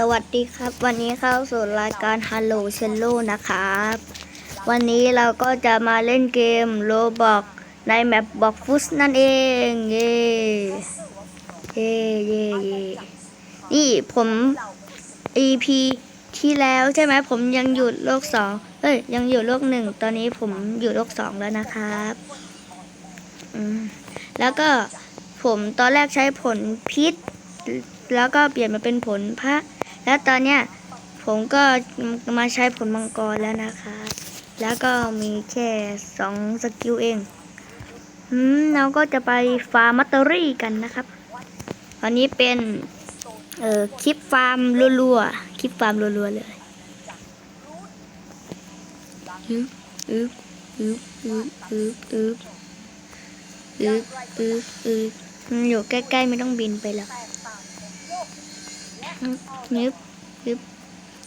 สวัสดีครับ วันนี้เข้าสู่รายการ Hello c h e l l o นะครับ วันนี้เราก็จะมาเล่นเกมโ o บอกในแมปบ็อกฟุตนั่นเอง เย่เย่เย่เย่นี่ผม EP ที่แล้วใช่ไหมผมยังอยู่โลกสองเอ้ย ยังอยู่โลกหนึ่งตอนนี้ผมอยู่โลกสองแล้วนะครับอืมแล้วก็ผมตอนแรกใช้ผลพิษแล้วก็เปลี่ยนมาเป็นผลพระ แล้วตอนเนี้ยผมก็มาใช้ผลมังกรแล้วนะคะ แล้วก็มีแค่สองสกิลเองอืมเราก็จะไปฟาร์มัตเตอรี่กันนะครับ ตอนนี้เป็น เอ่อคลิปฟาร์มรัวๆ คลิปฟาร์มรัวๆเลยอึ๊บอึ๊บอึ๊บอึ๊บอึ๊บอึ๊บอึ๊บอึ๊บอึ๊บอยู่ใกล้ๆไม่ต้องบินไปหรอก นึบนึบ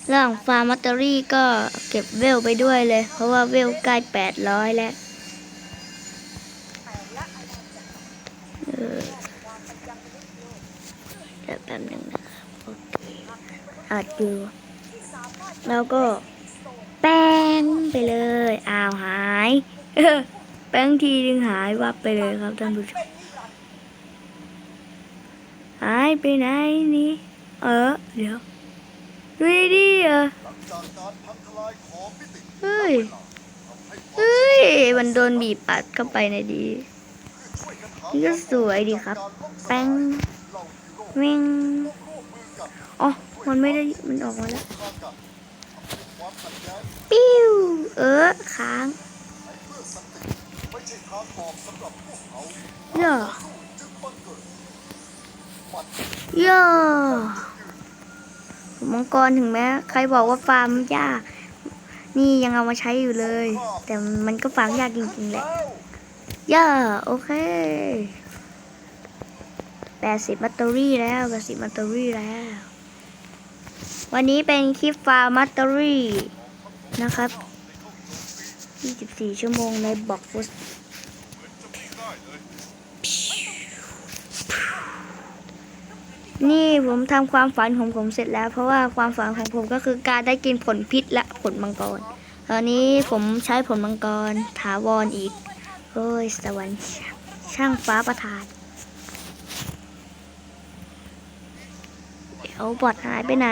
เรื่องฟาร์มัตเตอรี่ก็เก็บเวลไปด้วยเลย เพราะว่าเวลใกล้แปดร้อยแล้วเออเดี๋ยวแป๊บหนึ่งนะครับโอเคอัดอยู่แล้วก็ แป้งไปเลยอ้าวหาย แป้งทีนึงหายวับไปเลยครับท่านผู้ชมหายไปไหนนี่ เออ เดี๋ยวดูดิเออเฮ้ย เฮ้ย มันโดนบีบปัดเข้าไปในดีนี่ก็สวยดีครับ แป้งเม่งอ๋อ มันไม่ได้ มันออกมาแล้ว ปิ้ว เออ ค้างย่อย่อ มังกรถึงแม้ใครบอกว่าฟาร์มยาก นี่ยังเอามาใช้อยู่เลย แต่มันก็ฟาร์มยากจริงๆแหละย่าโอเคแปดสิบแบตเตอรี่แล้วแปดสิบแบตเตอรี่แล้ว วันนี้เป็นคลิปฟาร์มแบตเตอรี่นะครับ 24 ชั่วโมงในบ็อกฟุต นี่ผมทำความฝันของผมเสร็จแล้ว เพราะว่าความฝันของผมก็คือการได้กินผลพิษและผลมังกรตอนนี้ผมใช้ผลมังกรถาวรอีกโอ้ยสวรรค์ช่างฟ้าประทานเดี๋ยวบอดหายไปไหน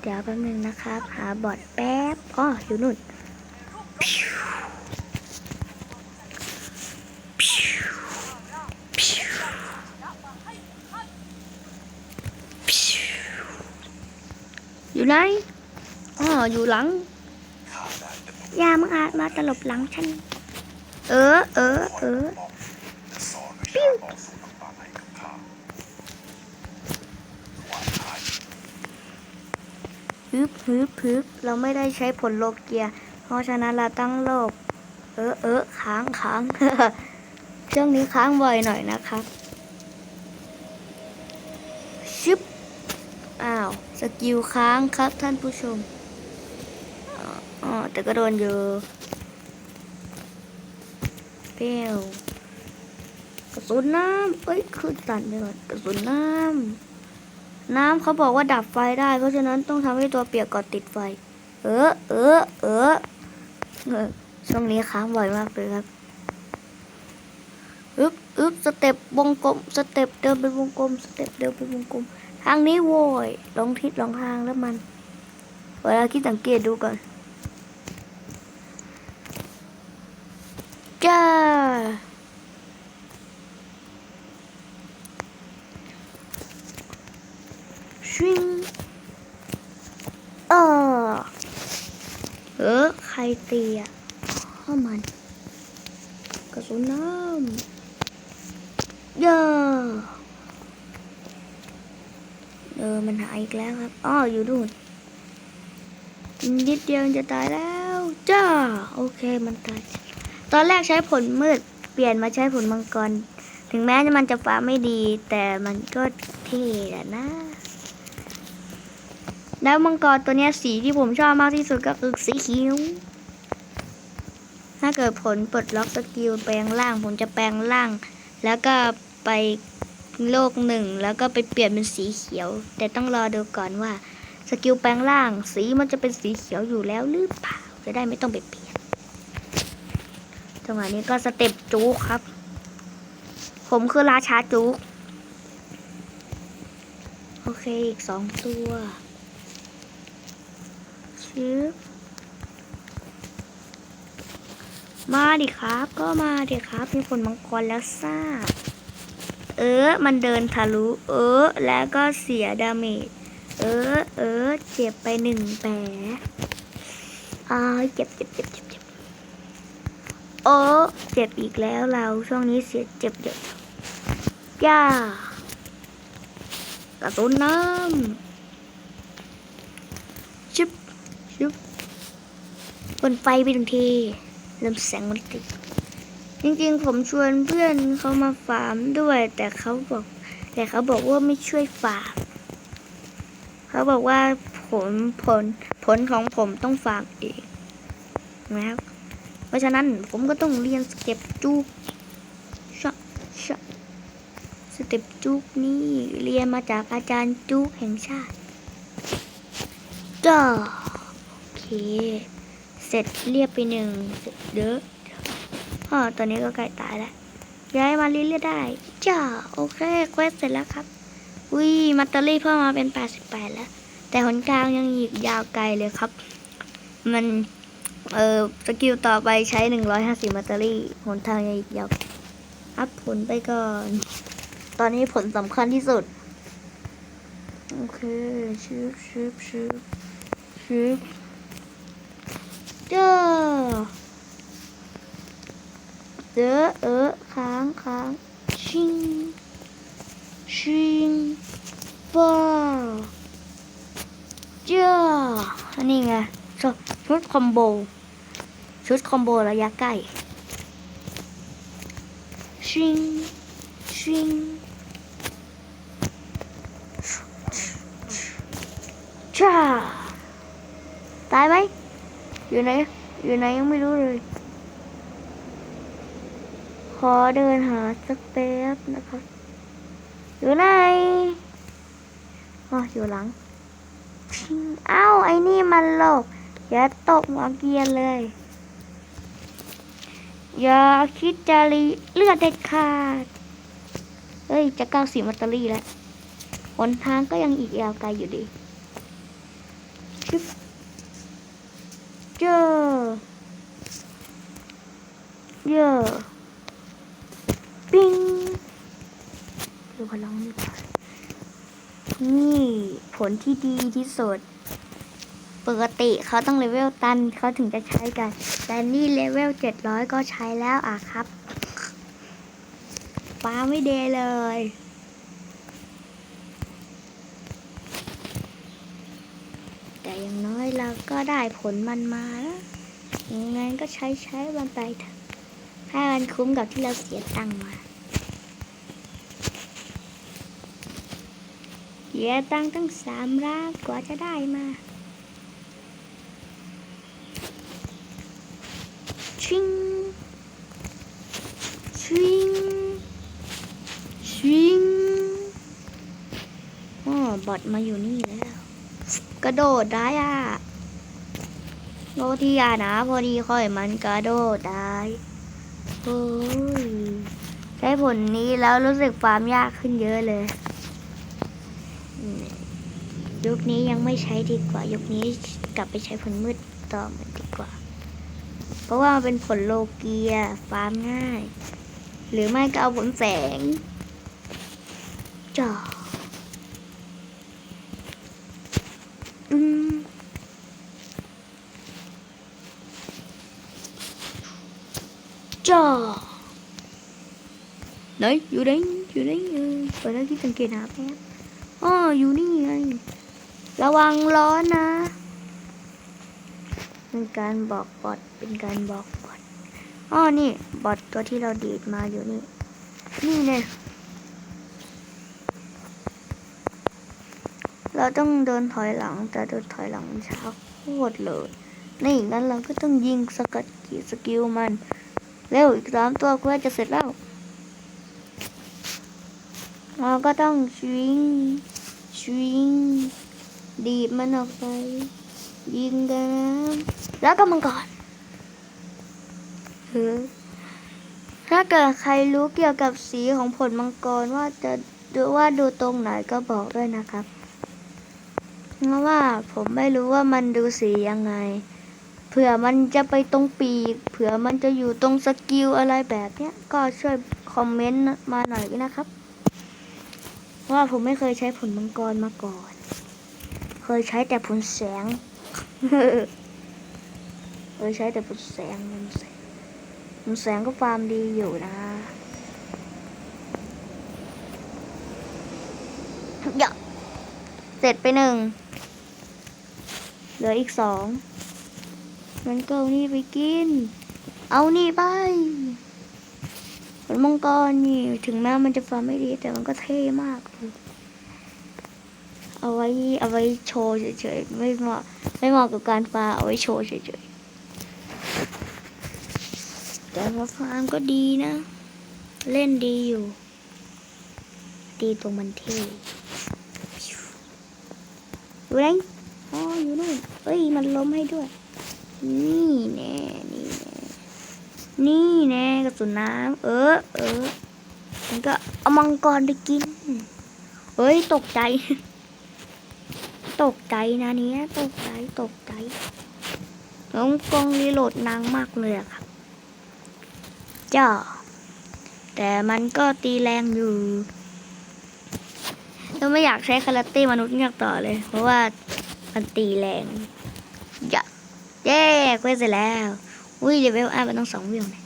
เดี๋ยวแป๊บนึงนะครับ หาบอดแป๊บอ๋ออยู่นู่น อยู่ไหนอ๋ออยู่หลัง ยามึงอาจมาตลบหลังฉัน เออ เออ เออ ปิ้วฮึบฮึบฮึบเราไม่ได้ใช้ผลโลเกีย เพราะฉะนั้นเราตั้งโลก เออ เออ ค้างค้างช่วงนี้ค้างบ่อยหน่อยนะครับ กิลค้างครับท่านผู้ชมอ๋อแต่ก็โดนอยู่เปรี้ยวกระสุนน้ำเอ้ยคือสั่นไปก่อนกระสุนน้ำ น้ำเขาบอกว่าดับไฟได้ เพราะฉะนั้นต้องทำให้ตัวเปียกก่อนติดไฟเออเออเออเออช่วงนี้ค้างบ่อยมากเลยครับอึ๊บอึ๊บสเต็ปวงกลม สเต็ปเดินเป็นวงกลม สเต็ปเดินเป็นวงกลม ทางนี้โว้ยลองทิศลองทางแล้วมัน เวลาคิดสังเกตดูก่อนจ้าชิงเออเออใครตีอะข้ามัน กระสุนน้ำย่า เออ มันหายอีกแล้ว ครับอ้ออยู่นู่นนิดเดียวจะตายแล้วจ้าโอเคมันตาย ตอนแรกใช้ผลมืดเปลี่ยนมาใช้ผลมังกร ถึงแม้มันจะฟ้าไม่ดี แต่มันก็เท่ะนะ แล้วมังกรตัวนี้สีที่ผมชอบมากที่สุดก็คือสีเขียวถ้าเกิดผลปลดล็อกสกิลแปลงร่าง ผมจะแปลงร่าง แล้วก็ไป โลกหนึ่งแล้วก็ไปเปลี่ยนเป็นสีเขียว แต่ต้องรอดูก่อนว่าสกิลแปลงร่าง สีมันจะเป็นสีเขียวอยู่แล้วหรือเปล่าจะได้ไม่ต้องไปเปลี่ยนจังหวะนี้ก็สเต็ปจู๊กครับ ผมคือราชาจู๊กโอเคอีกสองตัวชืบมาดิครับ ก็มาดิครับมีผลมังกรแล้วซ่า เออ มันเดินทะลุ เออ แล้วก็เสียดาเมจ เออ เออ เจ็บไปหนึ่งแผลอ้าเจ็บเจ็บเจ็บเจ็บเจ็บโอ้เจ็บอีกแล้วเรา ช่วงนี้เสียเจ็บเยอะย่ากระสุนน้ำชิบชิบบนไฟไปทันทีเริ่มแสงมันติด จริงๆ ผมชวนเพื่อนเขามาฟาร์มด้วย แต่เขาบอก แต่เขาบอกว่าไม่ช่วยฟาร์มเขาบอกว่าผลผลผลของผมต้องฟาร์มเองนะครับเพราะฉะนั้นผมก็ต้องเรียนสเต็ปจูกชะชะสเต็ปจูกนี่เรียนมาจากอาจารย์จูกแห่งชาติจ้าโอเค เสร็จเรียบไปหนึ่งเสร็จเด้อ อ๋อตอนนี้ก็ใกล้ตายแล้ว ย้ายมาเรื่อยๆได้ จ้า โอเค เควสเสร็จแล้วครับวิมัตเตอรี่เพิ่มมาเป็น 88 แล้ว แต่หนกลางยังอีกยาวไกลเลยครับ มัน เออสกิลต่อไปใช้ 150 มัตเตอรี่หนทางยังอีกยาว อัพผลไปก่อน ตอนนี้ผลสำคัญที่สุด โอเคชืบชืบชืบชืบเจ้า เจอเออค้างค้างชิงชิงป้าจ้าอันนี้ไงชุดชุดคอมโบ ชุดคอมโบระยะใกล้ชิงชิงจ้าตายไหมอยู่ไหนอยู่ไหนยังไม่รู้เลย ขอเดินหาสักแป๊บนะครับ อยู่ไหนอ๋ออยู่หลัง เอ้า ไอ้นี่มันหลบ อย่าตกหัวเกียนเลย อย่าคิดจะรีเลือดเด็ดขาด เฮ้ย จะเก้าสีมัตเตอรี่แล้วหนทางก็ยังอีกยาวไกลอยู่ดีชึบเจอเยอะ ปิ้งดูพลังนี่ก่อนนี่ผลที่ดีที่สุด ปกติเขาต้องเลเวลตันเขาถึงจะใช้กัน แต่นี่เลเวลเจ็ดร้อยก็ใช้แล้วอะครับฟ้าไม่เดเลยแต่อย่างน้อยเราก็ได้ผลมันมาแล้วยังไงก็ใช้ใช้มันไปเถอะให้มันคุ้มกับที่เราเสียตังค์มา เสียตังตั้งสามล้านกว่าจะได้มา ชิง ชิง ชิงอ๋อบอดมาอยู่นี่แล้ว กระโดดได้อะโลที่ยานะพอดีค่อยมันกระโดดได้โอ้ยได้ผลนี้แล้วรู้สึกฟาร์มยากขึ้นเยอะเลย ยุคนี้ยังไม่ใช้ดีกว่า ยุคนี้กลับไปใช้ผลมืดต่อมันดีกว่า เพราะว่ามันเป็นผลโลเกียฟาร์มง่าย หรือไม่ก็เอาผลแสงจ่ออืมจ่อไหนอยู่ไหนอยู่ไหนเออเปิดหน้าที่สังเกตหาแป๊บอ๋ออยู่นี่ไง ระวังร้อนนะ เป็นการบอกบอทเป็นการบอกบอทอ๋อนี่บอทตัวที่เราดีดมาอยู่นี่ นี่เนี่ยเราต้องเดินถอยหลังแต่เดินถอยหลังมันช้าโคตรเลยนี่งั้นเราก็ต้องยิงสกัดกี่สกิลมัน เร็วอีกสามตัวก็จะเสร็จแล้วเราก็ต้องชวิงชวิง ดีดมันออกไป ยิงกันแล้วก็มังกรถ้าเกิดใครรู้เกี่ยวกับสีของผลมังกรว่าจะดูว่าดูตรงไหนก็บอกด้วยนะครับ เพราะว่าผมไม่รู้ว่ามันดูสียังไง เผื่อมันจะไปตรงปีก เผื่อมันจะอยู่ตรงสกิลอะไรแบบเนี้ย ก็ช่วยคอมเมนต์มาหน่อยนะครับ ว่าผมไม่เคยใช้ผลมังกรมาก่อน เคยใช้แต่ผลแสงเคยใช้แต่ผลแสงผลแสงผลแสงก็ฟาร์มดีอยู่นะเดี๋ยวเสร็จไปหนึ่งเหลืออีกสองมันก็เอานี่ไปกิน เอานี่ไปผลมังกรนี่ ถึงแม้มันจะฟาร์มไม่ดี แต่มันก็เท่มากเลย เอาไว้เอาไว้โชว์เฉยๆไม่เหมาะไม่เหมาะกับการฟาเอาไว้โชว์เฉยๆแต่ว่าฟาร์มก็ดีนะ เล่นดีอยู่ ดีตรงมันเท่อยู่ไหนอ๋ออยู่นู่นเอ้ยมันล้มให้ด้วย นี่แน่นี่แน่นี่แน่กระสุนน้ำเออเออมันก็เอามังกรไปกิน เฮ้ย ตกใจ ตกใจนะเนี้ยตกใจตกใจน้องกองรีโหลดนางมากเลยครับจ้าแต่มันก็ตีแรงอยู่แล้วไม่อยากใช้คาราเต้มนุษย์เงือกต่อเลย เพราะว่ามันตีแรงย่าเย้เควสเสร็จแล้ว อุ้ยเลเวลอัพมันต้องสองวิวเนี่ย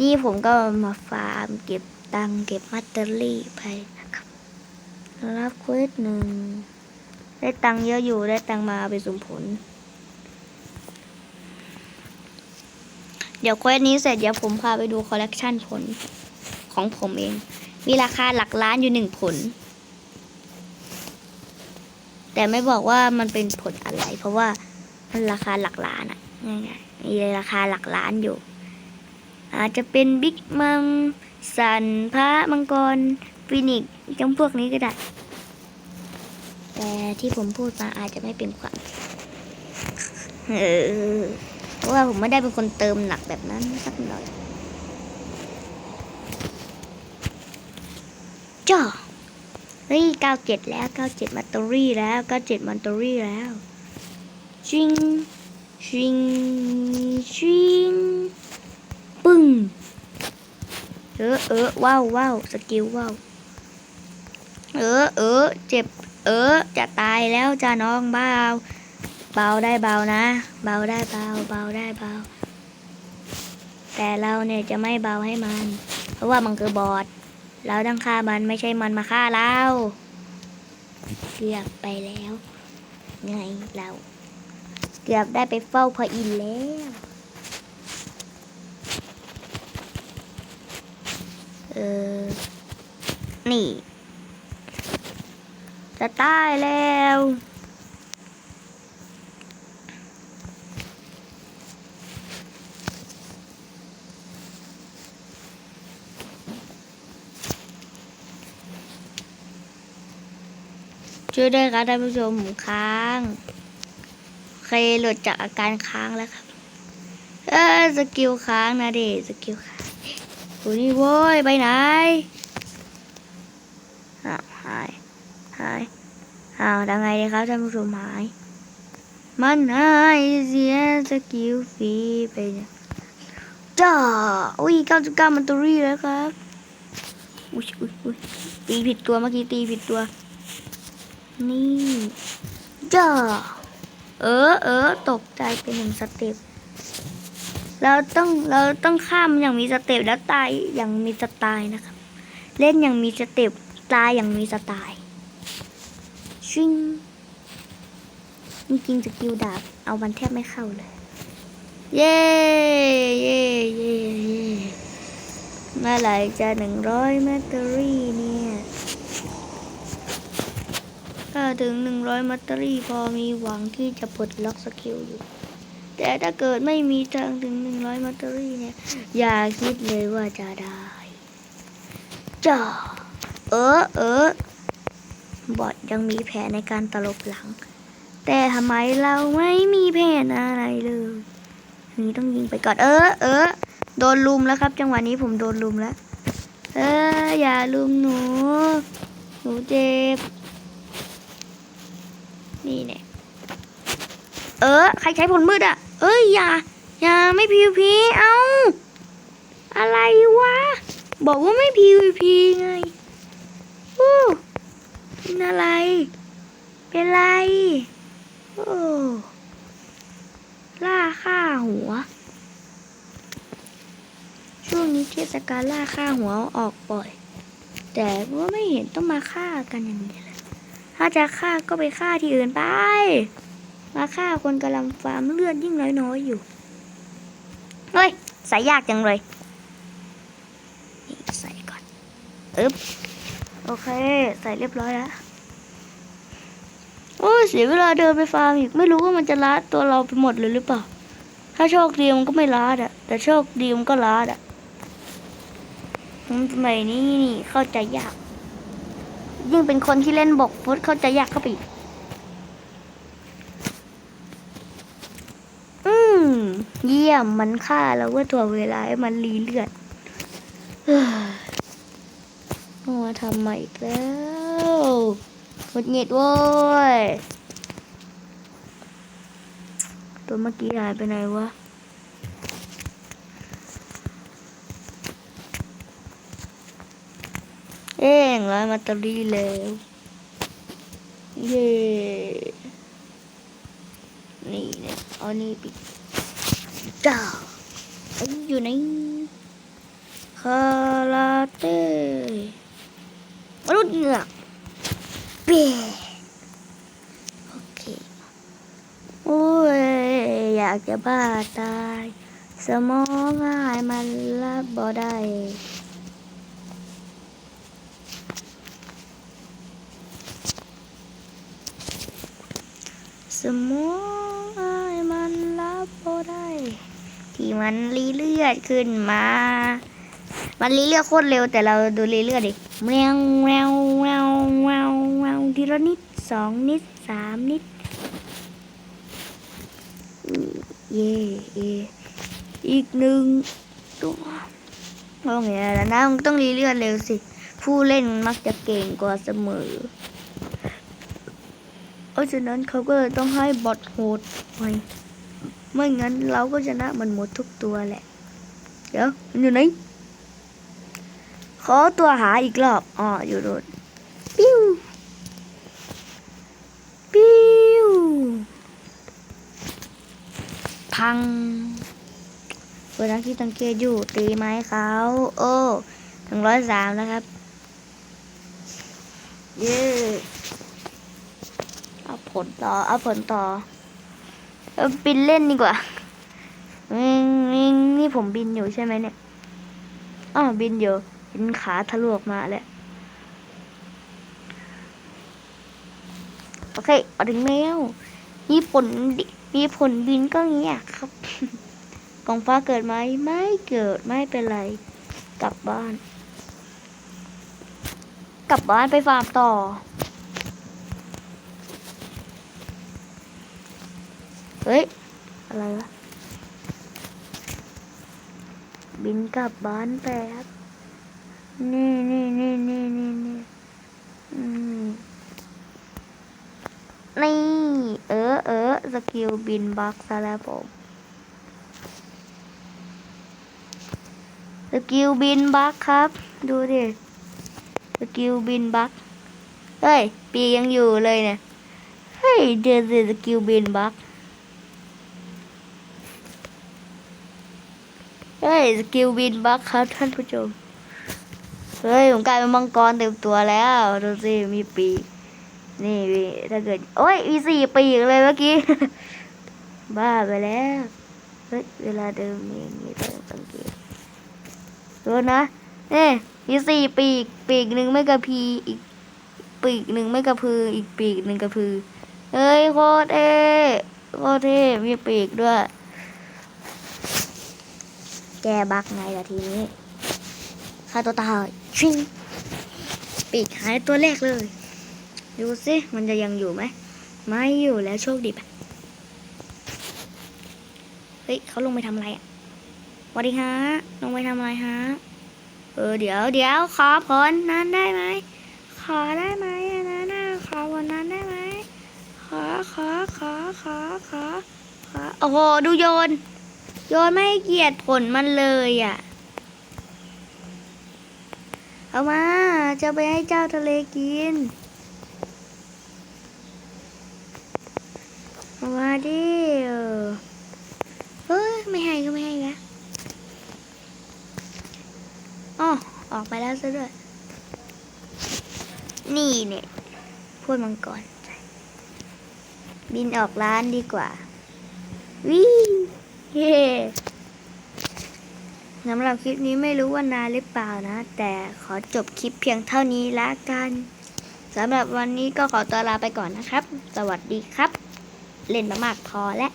นี่ผมก็มาฟาร์มเก็บตังค์เก็บมัตเตอรี่ไปนะครับรับเควสหนึ่ง ได้ตังค์เยอะอยู่ได้ตังค์มาไปสุ่มผล เดี๋ยวเควสนี้เสร็จเดี๋ยวผมพาไปดูคอลเลกชันผลของผมเอง มีราคาหลักล้านอยู่หนึ่งผล แต่ไม่บอกว่ามันเป็นผลอะไร เพราะว่ามันราคาหลักล้านอะง่ายๆมีราคาหลักล้านอยู่ อาจจะเป็นบิ๊กมังสันพระมังกรฟินิกจำพวกนี้ก็ได้ แต่ที่ผมพูดมาอาจจะไม่เป็นความเพราะว่าผมไม่ได้เป็นคนเติมหนักแบบนั้นสักหน่อยจ้าเฮ้ยเก้าเจ็ดแล้วเก้าเจ็ดมัตเตอรี่แล้วเก้าเจ็ดมัตเตอรี่แล้วชิงชิงชิงปึ้งเออเออว้าวว้าวสกิลว้าวเออเออเจ็บ เออ จะตายแล้วจ้าน้องเบาเบาได้เบานะ เบาได้เบาเบาได้เบา แต่เราเนี่ยจะไม่เบาให้มัน เพราะว่ามันคือบอดเราต้องฆ่ามันไม่ใช่มันมาฆ่าเราเกือบไปแล้ว ไงเรา เกือบได้ไปเฝ้าพระอินแล้วเออนี่ จะตายแล้ว ช่วยด้วยครับท่านผู้ชมค้างเคยหลุดจากอาการค้างแล้วครับ เออสกิลค้างนะเด็สกิลค้างโอ้นี่โว้ยไปไหนอ้าวหาย หายอ้าวยังไงดีครับท่านผู้ชมหาย มันหายเสียสกิลฟรีไปเนี่ยเจ้าอุ้ย99มันตอรี่แล้วครับอุ้ยอุ้ยอุ้ยตีผิดตัวเมื่อกี้ตีผิดตัว นี่จ้าเออเออตกใจเป็นหนึ่งสเต็ปเราต้องเราต้องข้ามอย่างมีสเต็ปแล้วตายอย่างมีสไตล์นะครับ เล่นอย่างมีสเต็ปตายอย่างมีสไตล์ ชิงจริงๆสกิลดาบ เอามันแทบไม่เข้าเลย เย้เย้เย้เย้เมื่อไหร่จะหนึ่งร้อยแบตเตอรี่เนี่ยถ้าถึงหนึ่งร้อยแบตเตอรี่พอมีหวังที่จะปลดล็อกสกิลอยู่ แต่ถ้าเกิดไม่มีทางถึงหนึ่งร้อยแบตเตอรี่เนี่ย อย่าคิดเลยว่าจะได้จ้าเออเออ บอดยังมีแผนในการตลบหลัง แต่ทำไมเราไม่มีแผนอะไรเลยนี้ต้องยิงไปก่อนเออเออโดนลุมแล้วครับ จังหวะนี้ผมโดนลุมแล้ว เอออย่าลุมหนู หนูเจ็บ นี่เนี่ยเออ ใครใช้ผลมืดอะ เอ้ยอย่าอย่าไม่พีวพีเอาอะไรวะ บอกว่าไม่ PVP ไงโอ้ เป็นอะไร เป็นไร โอ้ล่าฆ่าหัว ช่วงนี้เทศกาลล่าฆ่าหัวออกบ่อย แต่ว่าไม่เห็นต้องมาฆ่ากันอย่างนี้เลย ถ้าจะฆ่าก็ไปฆ่าที่อื่นไป มาฆ่าคนกำลังฟาร์มเลือดยิ่งน้อยๆอยู่ เฮ้ย ใส่ยากจังเลยนี่ใส่ก่อน อึ๊บ โอเค ใส่เรียบร้อยแล้วโอ้ยเสียเวลาเดินไปฟาร์มอีกไม่รู้ว่ามันจะลัดตัวเราไปหมดเลยหรือเปล่า ถ้าโชคดีมันก็ไม่ลัดอะแต่โชคดีมันก็ลัดอะอืมสมัยนี้นี่เข้าใจยาก ยิ่งเป็นคนที่เล่นบกฟุตเข้าใจยากเข้าไปอีกอืมเยี่ยมมันฆ่าแล้วว่าตัวเวลาให้มันรีเลือดเฮ้ มาทำใหม่อีกแล้วหดเหงียดโว้ย ตัวเมื่อกี้หายไปไหนวะเอ้งร้อยมาตอรี่แล้ว เย้นี่เนี่ยเอานี่ปิดจ้าอยอยู่ในคาราเต้ มนุษย์เหงือกเป๊ะโอเค โอ้ย อยากจะบ้าตาย สมองง่ายมันรับบ่ได้สมองไอ้มันรับบ่ได้ ที่มันรีเลือดขึ้นมา มันรีเลือดโคตรเร็วแต่เราดูรีเลือดดิแมวแมวแมวแมวแมวทีละนิดสองนิดสามนิดเย่เย่อีกหนึ่งตัวโอเคแล้วนะมันต้องรีเลือดเร็วสิ ผู้เล่นมักจะเก่งกว่าเสมอเพราะฉะนั้นเขาก็เลยต้องให้บอทโหดไว้ไม่งั้นเราก็ชนะมันหมดทุกตัวแหละ เดี๋ยวมันอยู่ไหน ขอตัวหาอีกรอบอ๋ออยู่โดนปิ้วปิ้วพังเปิดนักที่ตังเกตอยู่ตีไม้เขาโอ้ถึงร้อยสามแล้วครับเย้เอาผลต่อเอาผลต่อเอาบินเล่นดีกว่าอืมนี่นี่ผมบินอยู่ใช่ไหมเนี่ยอ๋อบินอยู่ เห็นขาทะลวกมาแล้วโอเคเอาถึงแล้วมีผลดิมีผลบินก็เงี้ยครับ กองฟ้าเกิดไหมไม่เกิดไม่เป็นไร กลับบ้าน กลับบ้านไปฟาร์มต่อ เฮ้ย อะไรวะบินกลับบ้านแป๊บ นี่นี่นี่นี่นี่นี่นี่เออเออสกิลบินบักซะแล้วผมสกิลบินบักครับ ดูดิสกิลบินบักเฮ้ย ปียังอยู่เลยเนี่ย เฮ้ยเจอสกิลบินบักเฮ้ย สกิลบินบักครับท่านผู้ชม เฮ้ยผมกลายเป็นมังกรเต็มตัวแล้วดูสิมีปีกนี่มีถ้าเกิดโอ้ยมีสี่ปีกเลยเมื่อกี้ บ้าไปแล้วเฮ้ยเวลาเดิมมีมีแต่สังเกตดูนะนี่มีสี่ปีกปีกหนึ่งไม่กระพีอีกปีกหนึ่งไม่กระพือ อีกปีกหนึ่งกระพือเฮ้ยโคตรเท่โคตรเท่มีปีกด้วย แกบักไงล่ะทีนี้ฆ่าตัวตาย ชิงปีกหายตัวแรกเลย ดูสิมันจะยังอยู่ไหม ไม่อยู่แล้วโชคดีปะเฮ้ยเขาลงไปทำอะไรอะสวัสดีฮะ ลงไปทำอะไรฮะ เออเดี๋ยวเดี๋ยวขอผลนั้นได้ไหม ขอได้ไหมนั้นน่ะขอผลนั้นได้ไหม ขอขอขอขอขอขอโอ้โหดูโยน โยนไม่เกียรติผลมันเลยอะ เอามา จะไปให้เจ้าทะเลกินเอามาดิเอ้ยไม่ให้ก็ไม่ให้นะอ๋อออกไปแล้วซะด้วย นี่เนี่ยพูดมังกร บินออกร้านดีกว่า วิเฮ้ สำหรับคลิปนี้ไม่รู้ว่านานหรือเปล่านะ แต่ขอจบคลิปเพียงเท่านี้ละกันสำหรับวันนี้ก็ขอตัวลาไปก่อนนะครับ สวัสดีครับ เล่นมามากพอแล้ว